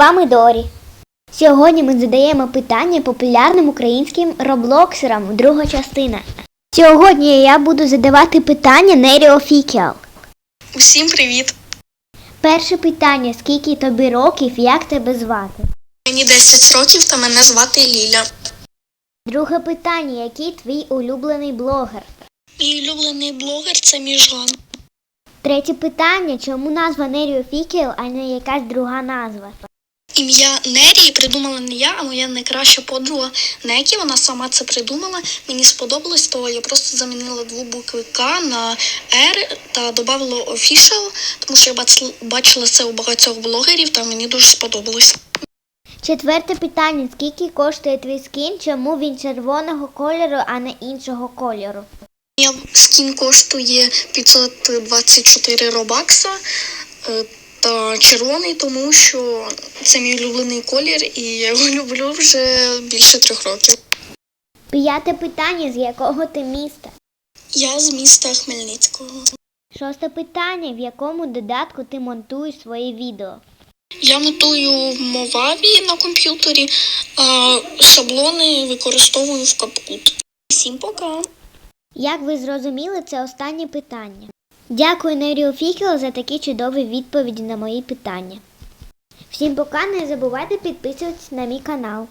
вами Дорі. Сьогодні ми задаємо питання популярним українським роблоксерам, друга частина. Сьогодні я буду задавати питання Неріофікіал. Усім привіт! Перше питання: скільки тобі років, як тебе звати? Мені 10 років та мене звати Ліля. Друге питання: який твій улюблений блогер? Мій улюблений блогер це Міжган. Третє питання: чому назва Неріофікіал, а не якась друга назва? Ім'я Нері придумала не я, а моя найкраща подруга Некі. Вона сама це придумала. Мені сподобалось, то я просто замінила дві букви К на Р та додала official, тому що я бачила, це у багатьох блогерів, та мені дуже сподобалось. Четверте питання: скільки коштує твій скін? Чому він червоного кольору, а не іншого кольору? Скін коштує 524 робакса е, та червоний, тому що це мій улюблений колір, і я його люблю вже більше трьох років. П'яте питання: з якого ти міста? Я з міста Хмельницького. Шосте питання: в якому додатку ти монтуєш свої відео? Я монтую в Моваві на комп'ютері, а шаблони використовую в CapCut. Всім пока! Як ви зрозуміли, це останнє питання. Дякую Неріофікіо за такі чудові відповіді на мої питання. Всім пока, не забувайте підписуватись на мій канал.